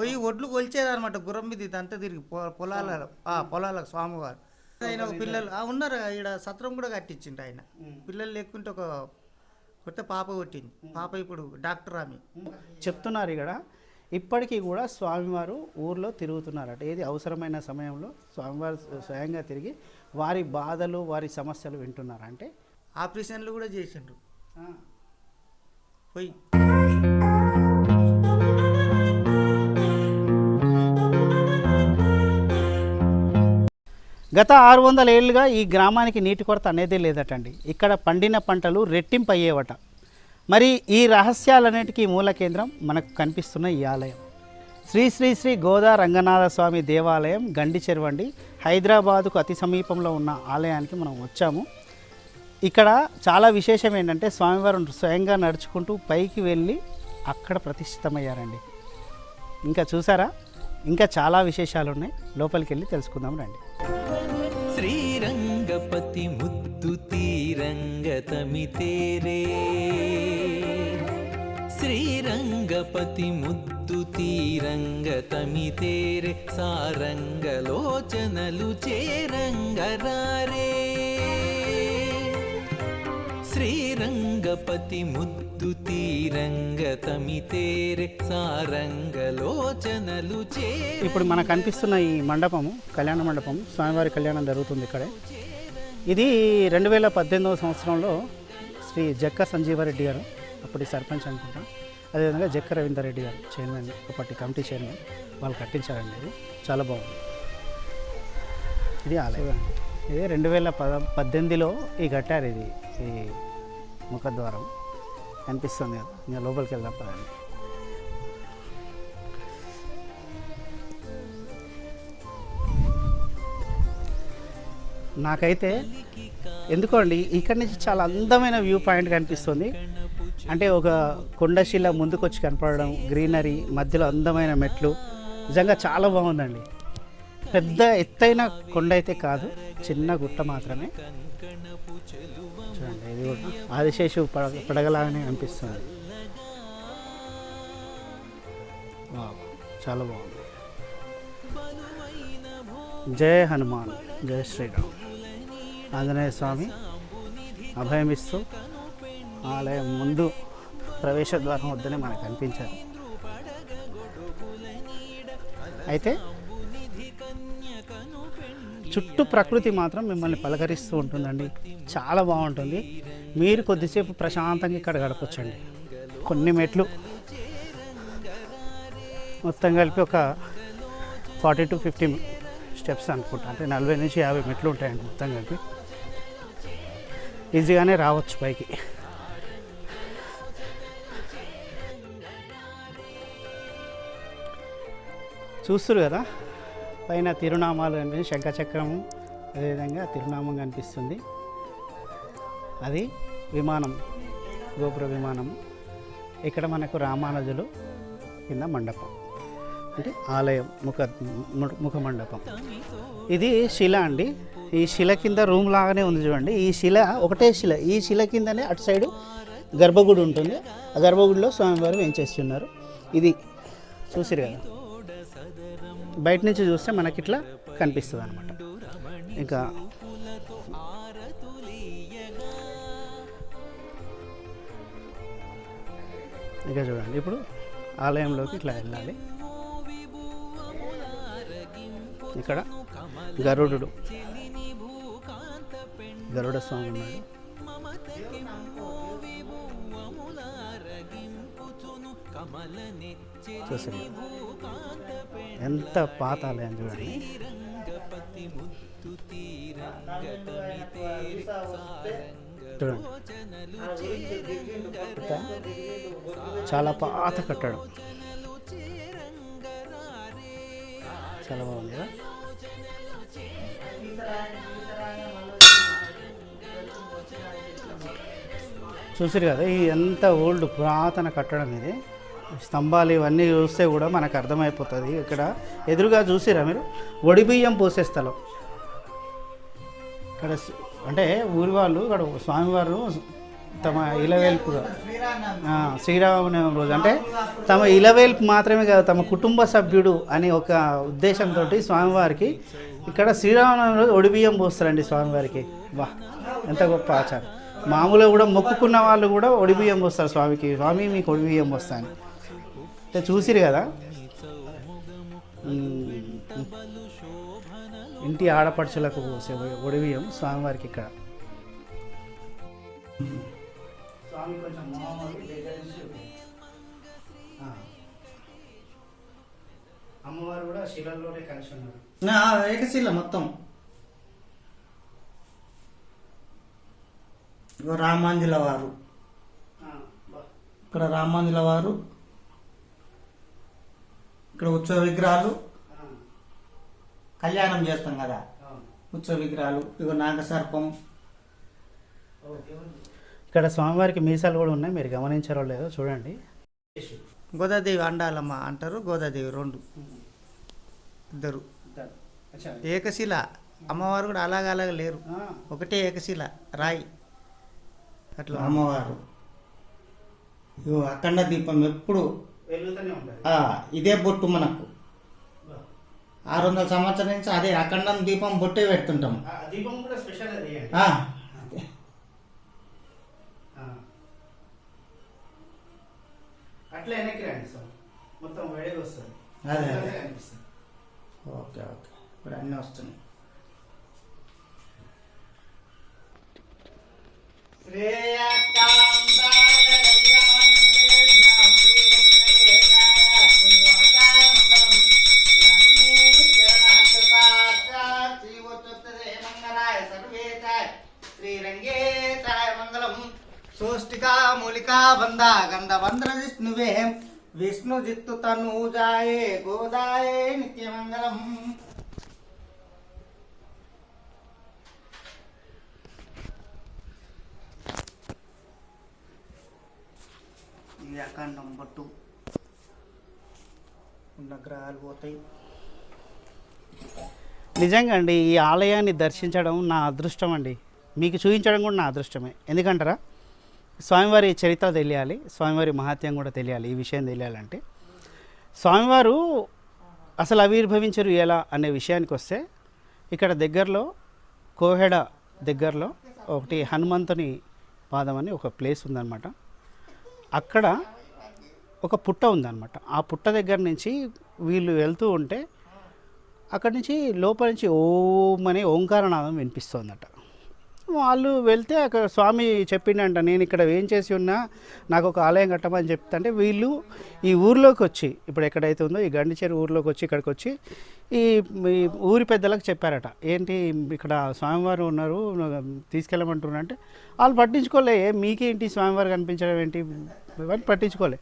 పోయి ఒడ్లు కొలిచేదన్నమాట గుర్రం మీద ఇదంతా తిరిగి పొలాల ఆ, పొలాలకు స్వామివారు. ఆయన ఒక పిల్లలు ఆ, ఉన్నారు ఇక్కడ సత్రం కూడా కట్టించిండు ఆయన. పిల్లలు లేకుంటే ఒక కొత్త పాప కొట్టింది పాప ఇప్పుడు డాక్టర్ ఆమె. చెప్తున్నారు ఇక్కడ ఇప్పటికీ కూడా స్వామివారు ఊర్లో తిరుగుతున్నారట. ఏది అవసరమైన సమయంలో స్వామివారు స్వయంగా తిరిగి వారి బాధలు వారి సమస్యలు వింటున్నారు అంటే ఆపరేషన్లు కూడా చేసిండ్రు. పోయి. గత ఆరు వందల ఏళ్ళుగా ఈ గ్రామానికి నీటి కొరత అనేదే లేదటండి. ఇక్కడ పండిన పంటలు రెట్టింపు అయ్యేవట. మరి ఈ రహస్యాలన్నిటికీ మూల కేంద్రం మనకు కనిపిస్తున్న ఈ ఆలయం. శ్రీ శ్రీ శ్రీ గోదా రంగనాథ స్వామి దేవాలయం గండి చెరువండి. హైదరాబాదుకు అతి సమీపంలో ఉన్న ఆలయానికి మనం వచ్చాము. ఇక్కడ చాలా విశేషం ఏంటంటే స్వామివారు స్వయంగా నడుచుకుంటూ పైకి వెళ్ళి అక్కడ ప్రతిష్ఠితమయ్యారండి. ఇంకా చూసారా? ఇంకా చాలా విశేషాలు ఉన్నాయి లోపలికి వెళ్ళి తెలుసుకుందాం రండి. శ్రీరంగపతి ముద్దు తీరంగతమి తేరే. శ్రీరంగపతి ముద్దు తీరంగతమి తేరే. సారంగలోచనలు చేరంగరారే. శ్రీరంగపతి ముద్దు తీరంగ తమితేరే సారంగలోచనలు చే ఇప్పుడు మనకు కనిపిస్తున్న ఈ మండపము కళ్యాణ మండపం స్వామివారి కళ్యాణం జరుగుతుంది ఇక్కడే. ఇది రెండు వేల పద్దెనిమిదవ సంవత్సరంలో శ్రీ జక్క సంజీవారెడ్డి గారు అప్పటి సర్పంచ్ అనుకుంటా అదేవిధంగా జక్క రవీందర్ రెడ్డి గారు చైర్మన్ అప్పటి కమిటీ చైర్మన్ వాళ్ళు కట్టించారండి ఇది. చాలా బాగుంది. ఇది ఆలయం. ఇది రెండు వేల పద పద్దెనిమిదిలో ఈ కట్టారు ఇది. ఈ ముఖద్వారం కనిపిస్తుంది కదా. ఇంకా లోపలికి వెళ్దాం పదండి. నాకైతే ఎందుకో అండి ఇక్కడ నుంచి చాలా అందమైన వ్యూ పాయింట్ కనిపిస్తుంది. అంటే ఒక కొండశిల ముందుకొచ్చి కనపడడం గ్రీనరీ మధ్యలో అందమైన మెట్లు నిజంగా చాలా బాగుందండి. పెద్ద ఎత్తైన కొండ అయితే కాదు చిన్న గుట్ట మాత్రమే. చూడండి ఇది కూడా ఆదిశేషు పడగ పడగలాగానే అనిపిస్తుంది. చాలా బాగుంది. జయ హనుమాన్ జయ శ్రీరామ్. ఆంజనేయ స్వామి అభయమిస్తూ ఆలయం ముందు ప్రవేశ ద్వారం వద్దనే మనకు కనిపించారు. అయితే చుట్టూ ప్రకృతి మాత్రం మిమ్మల్ని పలకరిస్తూ ఉంటుందండి. చాలా బాగుంటుంది. మీరు కొద్దిసేపు ప్రశాంతంగా ఇక్కడ గడపచ్చండి. కొన్ని మెట్లు. మొత్తం కలిపి ఒక ఫార్టీ టు ఫిఫ్టీ స్టెప్స్ అనుకుంటా. అంటే నలభై నుంచి యాభై మెట్లు ఉంటాయండి మొత్తం కలిపి. ఈజీగానే రావచ్చు పైకి. చూస్తారు కదా? పైన తిరునామాలు కనిపిస్తుంది శంఖచక్రము అదేవిధంగా తిరునామం కనిపిస్తుంది. అది విమానం గోపుర విమానం. ఇక్కడ మనకు రామానుజులు కింద మండపం. అంటే ఆలయం ముఖ ము- ముఖ మండపం. ఇది శిల అండి. ఈ శిల కింద రూమ్ లాగానే ఉంది చూడండి. ఈ శిల ఒకటే శిల. ఈ శిల కిందనే అటు సైడు గర్భగుడి ఉంటుంది. ఆ గర్భగుడిలో స్వామివారు వేయించేస్తున్నారు ఇది చూసిరు కదా? బయట నుంచి చూస్తే మనకి ఇట్లా కనిపిస్తుంది అనమాట ఇంకా ఇక చూడండి ఇప్పుడు ఆలయంలోకి ఇట్లా వెళ్ళాలి. ఇక్కడ గరుడు గరుడ స్వామి ఉన్నాడు. చూసింది. ఎంత పాత ఆలయం చూడండి చూడండి. చాలా పాత కట్టడం. చాలా బాగుంది కదా. చూసారు కదా ఈ ఎంత ఓల్డ్ పురాతన కట్టడం ఇది. స్తంభాలు ఇవన్నీ చూస్తే కూడా మనకు అర్థమైపోతుంది. ఇక్కడ ఎదురుగా చూసిరా మీరు? ఒడిబియ్యం పోసే స్థలం. ఇక్కడ అంటే ఊరి వాళ్ళు ఇక్కడ స్వామివారు తమ ఇలవేల్పు శ్రీరామనవమి రోజు. అంటే తమ ఇలవేల్పు మాత్రమే కాదు తమ కుటుంబ సభ్యుడు అనే ఒక ఉద్దేశంతో స్వామివారికి ఇక్కడ శ్రీరామనవమి రోజు ఒడిబియ్యం పోస్తారండి స్వామివారికి. వా ఎంత గొప్ప ఆచారం. మామూలుగా కూడా మొక్కుకున్న వాళ్ళు కూడా ఒడిబియ్యం పోస్తారు స్వామికి. స్వామి మీకు ఒడిబియ్యం పోస్తాను. అంటే చూసిరు కదా? ఇంటి ఆడపడుచులకు పోసే ఒడిబియ్యం స్వామివారికి ఇక్కడ. స్వామి కొంచెం. అమ్మవారు కూడా శిలల్లోనే కలిసి ఉన్నారు. నా ఏకశిల మొత్తం. రామాంజుల వారు. ఇక్కడ రామాంజుల వారు. ఇక్కడ ఉత్సవ విగ్రహాలు కళ్యాణం చేస్తాం కదా. ఉత్సవ విగ్రహాలు ఇగో నాగసర్పం. ఇక్కడ స్వామివారికి మీసాలు కూడా ఉన్నాయి మీరు గమనించారో లేదో చూడండి. గోదాదేవి అండాలమ్మ అంటారు గోదాదేవి రెండు. ఇద్దరు. ఏకశిల. అమ్మవారు కూడా అలాగ అలాగ లేరు. ఒకటే ఏకశిల రాయి. అట్లా. అమ్మవారు. ఇగో అఖండ దీపం ఎప్పుడు ఇదే బొట్టు మనకు. ఆరు వందల సంవత్సరాల నుంచి అదే అఖండం దీపం బొట్టే పెడుతుంటాం. ఆ, దీపం కూడా స్పెషల్ అది. అట్లా వెనక్కి రండి సార్. మొత్తం వేడిగా వస్తుంది. అదే, అదే. కనిపిస్తుంది. Okay okay. ఇప్పుడు అన్నీ వస్తున్నాయి. సోష్టికా మూలికా బంద గంధ వంద్ర విష్ణువే. విష్ణు జిత్తు తనూజాయే గోదాయే నిత్యమంగళం. ఈ అఖండం పట్టు. ఉన్న గ్రహాలు పోతాయి. నిజంగా అండి ఈ ఆలయాన్ని దర్శించడం నా అదృష్టం అండి. మీకు చూపించడం కూడా నా అదృష్టమే. ఎందుకంటారా? స్వామివారి చరిత్ర తెలియాలి స్వామివారి మహాత్యం కూడా తెలియాలి ఈ విషయం తెలియాలంటే. స్వామివారు అసలు ఆవిర్భవించరు ఎలా అనే విషయానికి వస్తే ఇక్కడ దగ్గరలో కోహెడ దగ్గరలో ఒకటి హనుమంతుని పాదం అని ఒక ప్లేస్ ఉందన్నమాట. అక్కడ ఒక పుట్ట ఉందన్నమాట. ఆ పుట్ట దగ్గర నుంచి వీళ్ళు వెళ్తూ ఉంటే అక్కడి నుంచి లోపల నుంచి ఓం అనే ఓంకారనాదం వినిపిస్తోందట. వాళ్ళు వెళ్తే అక్కడ స్వామి చెప్పిండంట నేను ఇక్కడ ఏం చేసి ఉన్నా నాకు ఒక ఆలయం కట్టమని చెప్తుంటే వీళ్ళు ఈ ఊర్లోకి వచ్చి ఇప్పుడు ఎక్కడైతే ఉందో ఈ గండిచేరు ఊర్లోకి వచ్చి ఇక్కడికి వచ్చి ఈ ఊరి పెద్దలకు చెప్పారట ఏంటి ఇక్కడ స్వామివారు ఉన్నారు తీసుకెళ్ళమంటున్నారు అంటే వాళ్ళు పట్టించుకోలే మీకేంటి స్వామివారు కనిపించడం ఏంటి? ఇవన్నీ పట్టించుకోలే.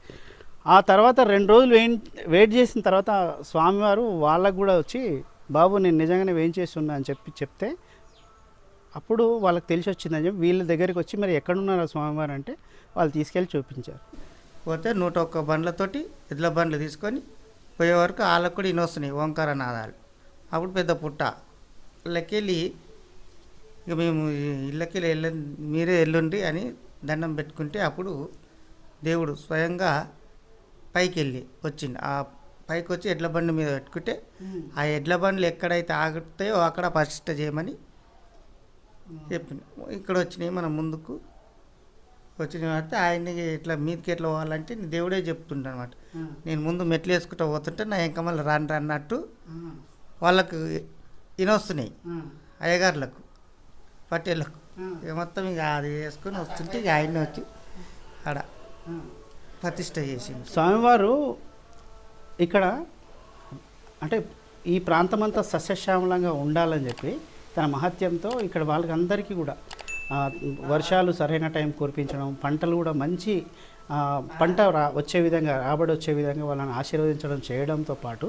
ఆ తర్వాత రెండు రోజులు వెయిట్ వెయిట్ చేసిన తర్వాత స్వామివారు వాళ్ళకు కూడా వచ్చి బాబు నేను నిజంగానే వేయించేస్తున్నా అని చెప్పి చెప్తే అప్పుడు వాళ్ళకి తెలిసి వచ్చిందని చెప్పి వీళ్ళ దగ్గరికి వచ్చి మరి ఎక్కడున్నారు ఆ స్వామివారు? అంటే వాళ్ళు తీసుకెళ్ళి చూపించారు. పోతే నూట ఒక్క బండ్లతోటి ఎడ్ల బండ్లు తీసుకొని పోయే వరకు వాళ్ళకు కూడా ఇనొస్తున్నాయి ఓంకార నాదాలు. అప్పుడు పెద్ద పుట్ట. ఇళ్ళకెళ్ళి ఇక మేము ఇళ్ళకెళ్ళి వెళ్ళ మీరే ఎల్లుండి అని దండం పెట్టుకుంటే అప్పుడు దేవుడు స్వయంగా పైకి వెళ్ళి వచ్చింది ఆ పైకి వచ్చి ఎడ్ల బండి మీద పెట్టుకుంటే ఆ ఎడ్ల బండ్లు ఎక్కడైతే ఆగుతాయో అక్కడ ప్రతిష్ట చేయమని చెప్పింది ఇక్కడ వచ్చినాయి మనం ముందుకు. వచ్చిన తర్వాత ఆయన్ని ఇట్లా మీదకి ఎట్లా పోవాలంటే దేవుడే చెప్తుంటా అనమాట నేను ముందు మెట్లు వేసుకుంటూ పోతుంటే నా ఇంకా మళ్ళీ రాను రాన్నట్టు వాళ్ళకు ఇనొస్తున్నాయి అయ్యగారులకు పట్టేళ్ళకు. ఇక మొత్తం ఇక అది వేసుకొని వస్తుంటే ఇక ఆయన్ని వచ్చి ఆడ ప్రతిష్ట చేసింది స్వామివారు ఇక్కడ అంటే ఈ ప్రాంతమంతా సస్యశ్యామలంగా ఉండాలని చెప్పి తన మహత్యంతో ఇక్కడ వాళ్ళకందరికీ కూడా వర్షాలు సరైన టైం కురిపించడం పంటలు కూడా మంచి పంట రా వచ్చే విధంగా రాబడి వచ్చే విధంగా వాళ్ళని ఆశీర్వదించడం చేయడంతో పాటు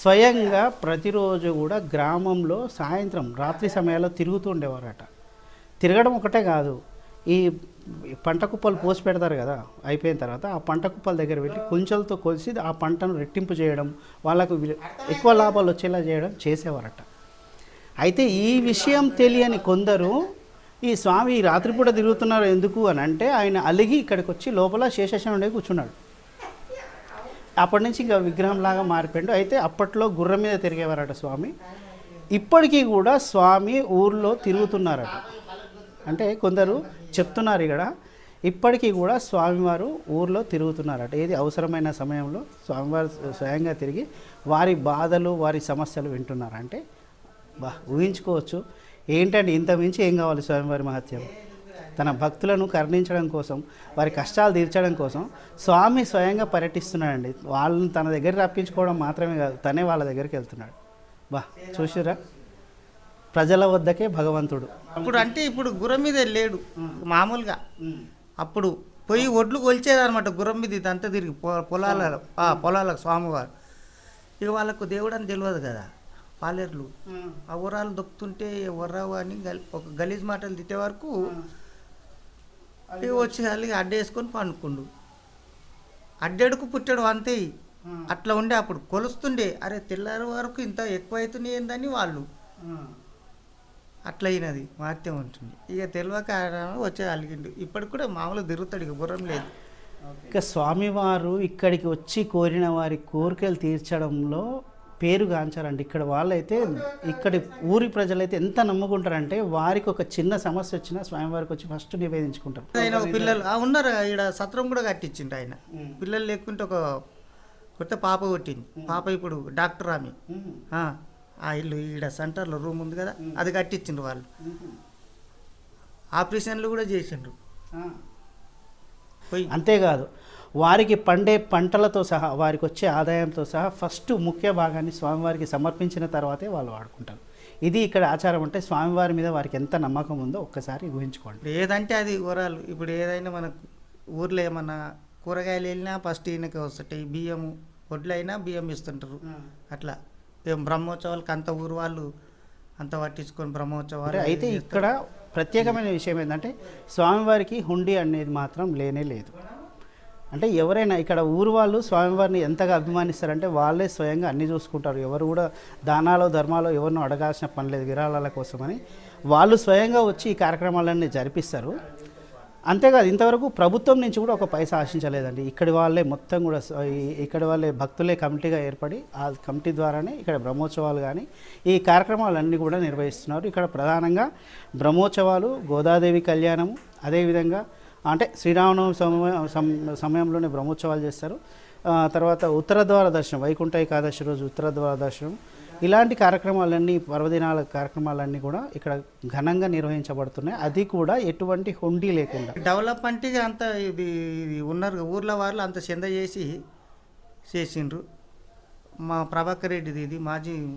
స్వయంగా ప్రతిరోజు కూడా గ్రామంలో సాయంత్రం రాత్రి సమయాల్లో తిరుగుతూ ఉండేవారట. తిరగడం ఒకటే కాదు ఈ పంట కుప్పలు పోసి పెడతారు కదా అయిపోయిన తర్వాత ఆ పంట కుప్పల దగ్గర పెట్టి కుంచెలతో కొలిసి ఆ పంటను రెట్టింపు చేయడం వాళ్ళకు ఎక్కువ లాభాలు వచ్చేలా చేయడం చేసేవారట. అయితే ఈ విషయం తెలియని కొందరు ఈ స్వామి రాత్రిపూట తిరుగుతున్నారు ఎందుకు? అని అంటే ఆయన అలిగి ఇక్కడికి వచ్చి లోపల శేషశనుడే కూర్చున్నాడు. అప్పటి నుంచి ఇంకా విగ్రహంలాగా మారిపోయాడు. అయితే అప్పట్లో గుర్రం మీద తిరిగేవారట స్వామి. ఇప్పటికీ కూడా స్వామి ఊర్లో తిరుగుతున్నారట. అంటే కొందరు చెప్తున్నారు ఇక్కడ ఇప్పటికీ కూడా స్వామివారు ఊర్లో తిరుగుతున్నారట. ఏది అవసరమైన సమయంలో స్వామివారు స్వయంగా తిరిగి వారి బాధలు వారి సమస్యలు వింటున్నారంటే బా ఊహించుకోవచ్చు. ఏంటంటే ఇంత మించి ఏం కావాలి స్వామివారి మహత్యం? తన భక్తులను కరుణించడం కోసం వారి కష్టాలు తీర్చడం కోసం స్వామి స్వయంగా పర్యటిస్తున్నాడండి. వాళ్ళని తన దగ్గర రప్పించుకోవడం మాత్రమే కాదు తనే వాళ్ళ దగ్గరికి వెళ్తున్నాడు. బా చూసిరా ప్రజల వద్దకే భగవంతుడు. ఇప్పుడు అంటే ఇప్పుడు గుర్రం మీద లేడు మామూలుగా. అప్పుడు పోయి ఒడ్లు కొలిచేదన్నమాట గుర్రం మీద ఇదంతా తిరిగి పొలాల పొలాలకు స్వామివారు. ఇక వాళ్ళకు దేవుడు అని తెలియదు కదా. పాలేర్లు. ఆ. ఊరాలు దొక్కుతుంటే ఎవర్రావు అని గల్- ఒక గలీజ్ మాటలు తిట్టే వరకు వచ్చి అల్లి అడ్డేసుకొని పండుకుండు. అడ్డెడుకు పుట్టాడు అంతే. అట్లా ఉండే అప్పుడు కొలుస్తుండే. అరే తెల్లారి వరకు ఇంత ఎక్కువ అవుతున్నాయి ఏందని వాళ్ళు. అట్లా అయినది మార్త్యం ఉంటుంది ఇక తెలియక వచ్చి అలిగిండు. ఇప్పటికి కూడా మామూలు తిరుగుతాడు ఇక గుర్రం లేదు. ఇక స్వామివారు ఇక్కడికి వచ్చి కోరిన వారి కోరికలు తీర్చడంలో పేరుగాంచారండి. ఇక్కడ వాళ్ళైతే ఇక్కడి ఊరి ప్రజలైతే ఎంత నమ్ముకుంటారంటే వారికి ఒక చిన్న సమస్య వచ్చినా స్వామివారికి వచ్చి ఫస్ట్ నివేదించుకుంటారు. ఆయన ఒక పిల్లలు ఆ, ఉన్నారు ఈడ సత్రం కూడా కట్టించిండు ఆయన. పిల్లలు లేకుంటే ఒక కొత్త పాప కొట్టింది పాప ఇప్పుడు డాక్టర్ ఆమె. ఆ, ఇల్లు ఈడ సెంటర్లో రూమ్ ఉంది కదా అది కట్టించిండ్రు వాళ్ళు. ఆపరేషన్లు కూడా చేసిండ్రు. అంతేకాదు వారికి పండే పంటలతో సహా వారికి వచ్చే ఆదాయంతో సహా ఫస్ట్ ముఖ్య భాగాన్ని స్వామివారికి సమర్పించిన తర్వాతే వాళ్ళు వాడుకుంటారు. ఇది ఇక్కడ ఆచారం అంటే స్వామివారి మీద వారికి ఎంత నమ్మకం ఉందో ఒక్కసారి ఊహించుకోండి. ఏదంటే అది ఊరాలు ఇప్పుడు ఏదైనా మన ఊర్లో ఏమన్నా కూరగాయలు వెళ్ళినా ఫస్ట్ ఈయనకి వస్తుంటాయి బియ్యము వడ్లు అయినా బియ్యం ఇస్తుంటారు. అట్లా. బ్రహ్మోత్సవాలకు అంత ఊరు వాళ్ళు అంత పట్టించుకొని బ్రహ్మోత్సవాలు అయితే ఇక్కడ ప్రత్యేకమైన విషయం ఏంటంటే స్వామివారికి హుండీ అనేది మాత్రం లేనే లేదు. అంటే ఎవరైనా ఇక్కడ ఊరు వాళ్ళు స్వామివారిని ఎంతగా అభిమానిస్తారంటే వాళ్ళే స్వయంగా అన్ని చూసుకుంటారు. ఎవరు కూడా దానాలో ధర్మాలో ఎవరినో అడగాల్సిన పని లేదు విరాళాల కోసమని. వాళ్ళు స్వయంగా వచ్చి ఈ కార్యక్రమాలన్నీ జరిపిస్తారు. అంతేకాదు ఇంతవరకు ప్రభుత్వం నుంచి కూడా ఒక పైసా ఆశించలేదండి. ఇక్కడి వాళ్ళే మొత్తం కూడా ఇక్కడి వాళ్ళే భక్తులే కమిటీగా ఏర్పడి ఆ కమిటీ ద్వారానే ఇక్కడ బ్రహ్మోత్సవాలు కానీ ఈ కార్యక్రమాలన్నీ కూడా నిర్వహిస్తున్నారు. ఇక్కడ ప్రధానంగా బ్రహ్మోత్సవాలు గోదాదేవి కళ్యాణము అదేవిధంగా అంటే శ్రీరామనవమి సమయ సమ- సమయంలోనే బ్రహ్మోత్సవాలు చేస్తారు. తర్వాత ఉత్తర ద్వార దర్శనం వైకుంఠ ఏకాదశి రోజు ఉత్తర ద్వార దర్శనం. ఇలాంటి కార్యక్రమాలన్నీ పర్వదినాల కార్యక్రమాలన్నీ కూడా ఇక్కడ ఘనంగా నిర్వహించబడుతున్నాయి. అది కూడా ఎటువంటి హుండీ లేకుండా. డెవలప్మెంట్ అంత ఇది ఇది ఉన్నారు ఊర్లో వాళ్ళు అంత చెంద చేసి చేసిండ్రు. మా ప్రభాకర్ రెడ్డిది ఇది మాజీ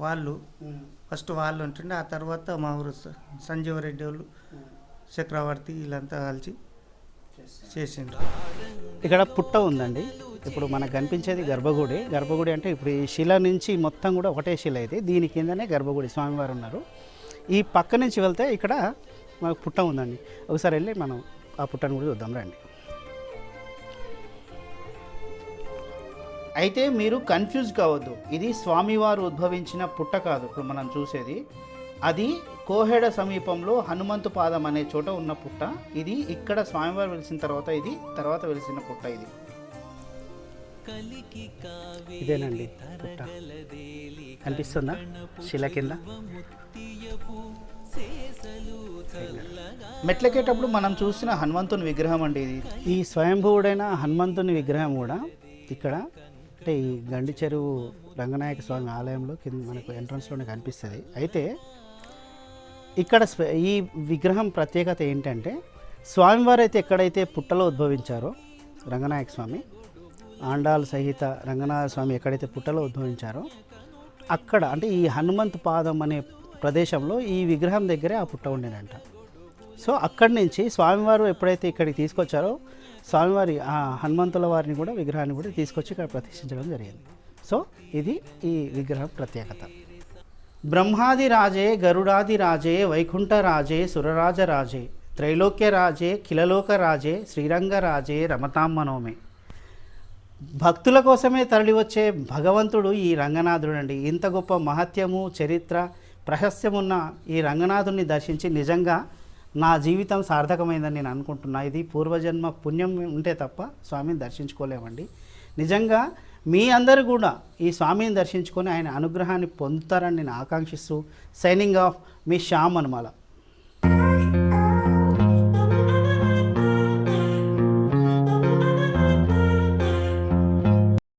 వాళ్ళు ఫస్ట్ వాళ్ళు ఉంటుండే ఆ తర్వాత మా ఊరు సంజీవ రెడ్డి వాళ్ళు. చక్రవర్తి వీళ్ళంతా కలిసి చేసిండ్రు. ఇక్కడ పుట్ట ఉందండి. ఇప్పుడు మనకు కనిపించేది గర్భగుడి. గర్భగుడి అంటే ఇప్పుడు ఈ శిల నుంచి మొత్తం కూడా ఒకటే శిల అయితే. దీని కిందనే గర్భగుడి స్వామివారు ఉన్నారు. ఈ పక్క నుంచి వెళ్తే ఇక్కడ మనకు పుట్ట ఉందండి. ఒకసారి వెళ్ళి మనం ఆ పుట్టను కూడా చూద్దాం రండి. అయితే మీరు కన్ఫ్యూజ్ కావద్దు. ఇది స్వామివారు ఉద్భవించిన పుట్ట కాదు. ఇప్పుడు మనం చూసేది. అది కోహెడ సమీపంలో హనుమంతు పాదం అనే చోట ఉన్న పుట్ట. ఇది ఇక్కడ స్వామివారు వెలిసిన తర్వాత ఇది తర్వాత వెలిసిన పుట్ట ఇది. ఇదేనండి పుట్ట. కనిపిస్తుందా? శిల కింద? మెట్లెక్కేటప్పుడు మనం చూసిన హనుమంతుని విగ్రహం అండి ఇది. ఈ స్వయంభువుడైన హనుమంతుని విగ్రహం కూడా ఇక్కడ అంటే ఈ గండి చెరువు రంగనాయక స్వామి ఆలయంలో కింద మనకు ఎంట్రన్స్లోనే కనిపిస్తుంది. అయితే ఇక్కడ ఈ విగ్రహం ప్రత్యేకత ఏంటంటే స్వామివారు అయితే ఎక్కడైతే పుట్టలో ఉద్భవించారో రంగనాయక స్వామి ఆండాల్ సహిత రంగనాథ స్వామి ఎక్కడైతే పుట్టలో ఉద్భవించారో అక్కడ అంటే ఈ హనుమంత్ పాదం అనే ప్రదేశంలో ఈ విగ్రహం దగ్గరే ఆ పుట్ట ఉండేదంట. సో అక్కడి నుంచి స్వామివారు ఎప్పుడైతే ఇక్కడికి తీసుకొచ్చారో స్వామివారి ఆ హనుమంతుల వారిని కూడా విగ్రహాన్ని కూడా తీసుకొచ్చి ఇక్కడ ప్రతిష్ఠించడం జరిగింది. సో ఇది ఈ విగ్రహం ప్రత్యేకత. బ్రహ్మాది రాజే గరుడాది రాజే వైకుంఠ రాజే శ్రీరంగరాజే రాజే త్రైలోక్య రాజే రాజే భక్తుల కోసమే తరలివచ్చే భగవంతుడు ఈ రంగనాథుడు అండి ఇంత గొప్ప మహత్యము చరిత్ర ప్రశస్యమున్న ఈ రంగనాథుడిని దర్శించి నిజంగా నా జీవితం సార్థకమైందని నేను అనుకుంటున్నా. ఇది పూర్వజన్మ పుణ్యం ఉంటే తప్ప స్వామిని దర్శించుకోలేమండి. నిజంగా మీ అందరూ కూడా ఈ స్వామిని దర్శించుకొని ఆయన అనుగ్రహాన్ని పొందుతారని నేను ఆకాంక్షిస్తూ సైనింగ్ ఆఫ్ మీ శ్యామ్ అనుమాల.